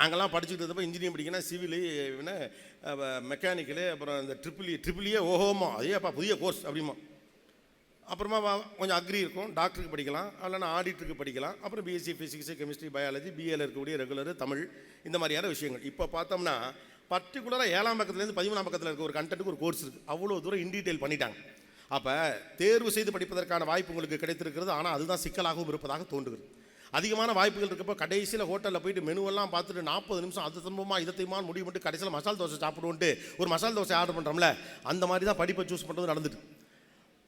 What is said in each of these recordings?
நாங்கள்லாம் படிச்சுட்டு இருந்தப்போ இன்ஜினியரிங் படிக்கணும் சிவில் என்ன மெக்கானிக்கலு அப்புறம் இந்த ட்ரிபிள் ட்ரிபிளியே ஓஹோமோ அதேப்பா புதிய கோர்ஸ் அப்படிமா. அப்புறமா கொஞ்சம் அக்ரி இருக்கும் டாக்டருக்கு படிக்கலாம் இல்லைன்னா ஆடிட்டருக்கு படிக்கலாம் அப்புறம் பிஎஸ்சி ஃபிசிக்ஸு கெமிஸ்ட்ரி பயாலஜி பிஏல இருக்கக்கூடிய ரெகுலர் தமிழ் இந்த மாதிரியான விஷயங்கள். இப்போ பார்த்தோம்னா பர்டிகுலராக ஏழாம் பக்கத்துலேருந்து பதிமூணாம் பக்கத்தில் இருக்க ஒரு கண்டென்ட்டுக்கு ஒரு கோர்ஸ் இருக்குது அவ்வளோ தூரம் இன் டீட்டெயில் பண்ணிட்டாங்க. அப்போ தேர்வு செய்து படிப்பதற்கான வாய்ப்பு உங்களுக்கு கிடைத்திருக்கிறது ஆனால் அதுதான் சிக்கலாகவும் இருப்பதாக தோன்றுகிறது. அதிகமான வாய்ப்புகள் இருக்கப்போ கடைசியில் ஹோட்டலில் போயிட்டு மெனுவெல்லாம் பார்த்துட்டு நாற்பது நிமிஷம் அது திரும்பமா இதை திரும்பமா முடிவு பண்ணிட்டு கடைசியில் மசால் தோசை சாப்பிடுவோன்ட்டு ஒரு மசால் தோசை ஆர்டர் பண்ணுறோம்ல அந்த மாதிரி தான் படிப்பை சூஸ் பண்ணுறது நடந்துட்டு.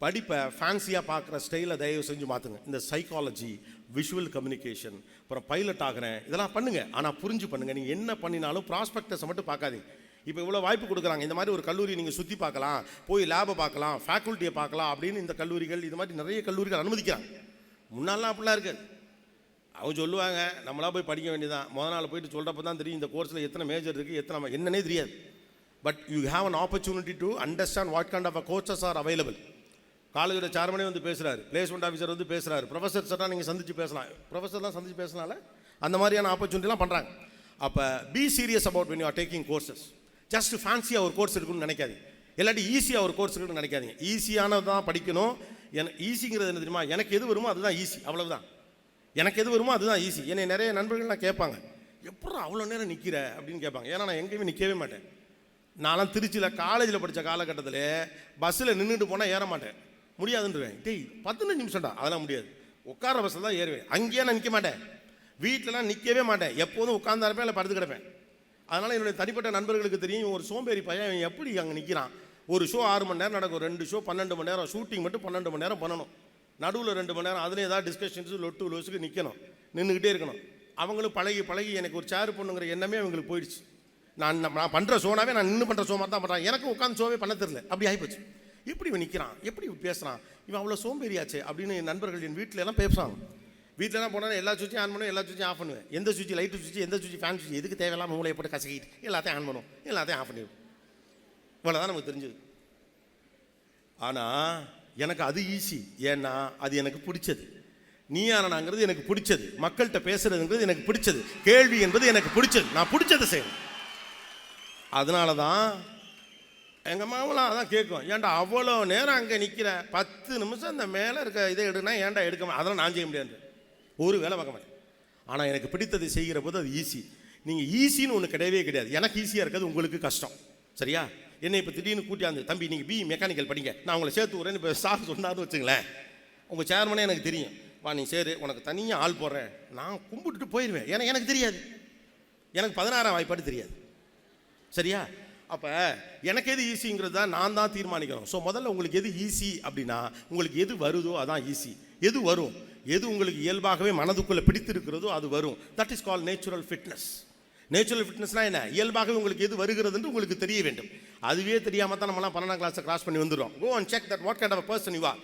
படிப்பை ஃபேன்சியாக பார்க்குற ஸ்டைலை தயவு செஞ்சு மாற்றுங்க இந்த சைக்காலஜி விஷுவல் கம்யூனிகேஷன் அப்புறம் பைலட் ஆகிறேன் இதெல்லாம் பண்ணுங்கள் ஆனால் புரிஞ்சு பண்ணுங்கள் நீங்கள் என்ன பண்ணினாலும் ப்ராஸ்பெக்டஸை மட்டும் பார்க்காதீங்க. இப்போ இவ்வளோ வாய்ப்பு கொடுக்குறாங்க. இந்த மாதிரி ஒரு கல்லூரி நீங்கள் சுற்றி பார்க்கலாம் போய் லேபை பார்க்கலாம் ஃபேக்கல்ட்டியை பார்க்கலாம் அப்படின்னு இந்த கல்லூரிகள் இது மாதிரி நிறைய கல்லூரிகள் அனுமதிக்கிறாங்க. முன்னாலாம் அப்படிலாம் இருக்குது. அவங்க சொல்லுவாங்க நம்மளா போய் படிக்க வேண்டியதான் முத நாள் போயிட்டு சொல்கிறப்ப தான் தெரியும் இந்த கோர்ஸில் எத்தனை மேஜர் இருக்குது எத்தனை என்னன்னே தெரியாது. But you have an opportunity to understand what kind of a courses are available காலேஜோட சேர்மனே வந்து பேசுகிறாரு பிளேஸ்மெண்ட் ஆஃபீஸர் வந்து பேசுகிறாரு ப்ரொஃபஸர் சார்லாம் நீங்கள் சந்திச்சு பேசலாம். ப்ரொஃபஸர்லாம் சந்திச்சு பேசினால அந்த மாதிரியான ஆப்பர்ச்சுனிட்டிலாம் பண்ணுறாங்க அப்போ be serious about when you are taking courses just ஃபேன்சியாக ஒரு கோர்ஸ் இருக்குன்னு நினைக்காதீங்க. இல்லாட்டி ஈஸியாக ஒரு கோர்ஸ் இருக்குன்னு நினைக்காதீங்க. ஈஸியானது தான் படிக்கணும். என ஈஸிங்கிறது என்ன தெரியுமா? எனக்கு எது வருமோ அதுதான் ஈஸி அவ்வளவுதான். எனக்கு எது வருமோ அதுதான் ஈஸி என்னை நிறைய நண்பர்கள்லாம் கேட்பாங்க எப்படா அவ்வளோ நேரம் நிற்கிற அப்படின்னு கேட்பாங்க. ஏன்னா நான் எங்கேயுமே நிற்கவே மாட்டேன். நான்லாம் திருச்சியில் காலேஜில் படித்த காலகட்டத்தில் பஸ்ஸில் நின்றுட்டு போனால் ஏற மாட்டேன். முடியாதுன்றேன் டேய் பதினஞ்சு நிமிஷம்டா. அதெல்லாம் முடியாது. உட்கார பஸ்ஸில் தான் ஏறுவேன். அங்கேயே நான் நிற்க மாட்டேன். வீட்டிலலாம் நிற்கவே மாட்டேன். எப்போதும் உட்கார்ந்தாருப்பேன் இல்லை படுத்து கிடப்பேன். அதனால் என்னுடைய தனிப்பட்ட நண்பர்களுக்கு தெரியும் ஒரு சோம்பேறி பையன் இவன் எப்படி அங்கே நிற்கிறான் ஒரு ஷோ ஆறு மணி நேரம் நடக்கும். ரெண்டு ஷோ பன்னெண்டு மணி நேரம். ஷூட்டிங் மட்டும் பன்னெண்டு மணி நேரம் பண்ணணும். நடுவில் ரெண்டு மணி நேரம் அதில் ஏதாவது டிஸ்கஷன்ஸு லொட்டு லோஸுக்கு நிற்கணும் நின்றுக்கிட்டே இருக்கணும். அவங்களும் பழகி பழகி எனக்கு ஒரு சேர் பண்ணுங்கிற எண்ணமே அவங்களுக்கு போயிடுச்சு. நான் நான் பண்ணுற சோனாவே நான் நின்று பண்ணுற சோமா தான் பண்ணுறேன் எனக்கு உட்காந்து சோவே பண்ண தெரில அப்படி ஆகிப்போச்சு எப்படி இவன் நிற்கிறான் எப்படி இவன் பேசுகிறான் இவன் அவ்வளோ சோம்பேறியாச்சு அப்படின்னு என் நண்பர்கள் என் வீட்டிலலாம் பேசுவாங்க வீட்டிலலாம் போனால் எல்லா சுவிட்சையும் ஆன் பண்ணுவேன் எல்லா சுவிட்சையும் ஆஃப் பண்ணுவேன். எந்த சுவிட்ச் லைட்டு சுவிட்ச் எந்த சுவிட்ச் ஃபேன் சுவிட்ச் எதுக்கு தேவையில்லாமல் மூளையை போட்டு கசக்கிட்டு எல்லாத்தையும் ஆன் பண்ணுவோம். எல்லாத்தையும் ஆஃப் பண்ணிடுவோம். இவ்வளோதான் நமக்கு தெரிஞ்சது. ஆனால் எனக்கு அது ஈஸி ஏன்னா அது எனக்கு பிடிச்சது. நீயானாங்கிறது எனக்கு பிடிச்சது. மக்கள்கிட்ட பேசுறதுங்கிறது எனக்கு பிடிச்சது. கேள்வி என்பது எனக்கு பிடிச்சது. நான் பிடிச்சதை செய்யணும் அதனால தான் எங்கள் மாமலாம் அதான் கேட்கும். ஏன்டா அவ்வளோ நேரம் அங்கே நிற்கிற பத்து நிமிஷம் அந்த மேலே இருக்க இதை எடுனா ஏன்டா எடுக்க அதெல்லாம் நான் செய்ய முடியாது ஒரு வேலை பார்க்க மாட்டேன். ஆனால் எனக்கு பிடித்ததை செய்கிற போது அது ஈஸி நீங்கள் ஈஸின்னு ஒன்று கிடையவே கிடையாது. எனக்கு ஈஸியாக இருக்கிறது உங்களுக்கு கஷ்டம். சரியா? என்னை இப்போ திடீர்னு கூட்டியாந்து தம்பி நீங்கள் பி மெக்கானிக்கல் படிங்க. நான் உங்களை சேர்த்து விட்றேன்னு இப்போ சார் சொன்னார்னு வச்சுங்களேன். உங்கள் சேர்மனே எனக்கு தெரியும். வா நீ சரி. உனக்கு தனியாக ஆள் போடுறேன். நான் கும்பிட்டுட்டு போயிடுவேன் ஏன்னா எனக்கு தெரியாது. எனக்கு பதினாறாம் வாய்ப்பாடு தெரியாது. சரியா? அப்போ எனக்கு எது ஈஸிங்கிறது தான் நான் தான் தீர்மானிக்கணும். ஸோ முதல்ல உங்களுக்கு எது ஈஸி அப்படின்னா உங்களுக்கு எது வருதோ அதான் ஈஸி எது வரும்? எது உங்களுக்கு இயல்பாகவே மனதுக்குள்ளே பிடித்திருக்கிறதோ அது வரும். That is call natural fitness natural ஃபிட்னஸ்னால் என்ன? இயல்பாகவே உங்களுக்கு எது வருகிறதுன்னு உங்களுக்கு தெரிய வேண்டும். அதுவே தெரியாமல் தான் நம்மலாம் பன்னெண்டாம் கிளாஸை கிராஸ் பண்ணி வந்துடும் go and check that what kind of person you are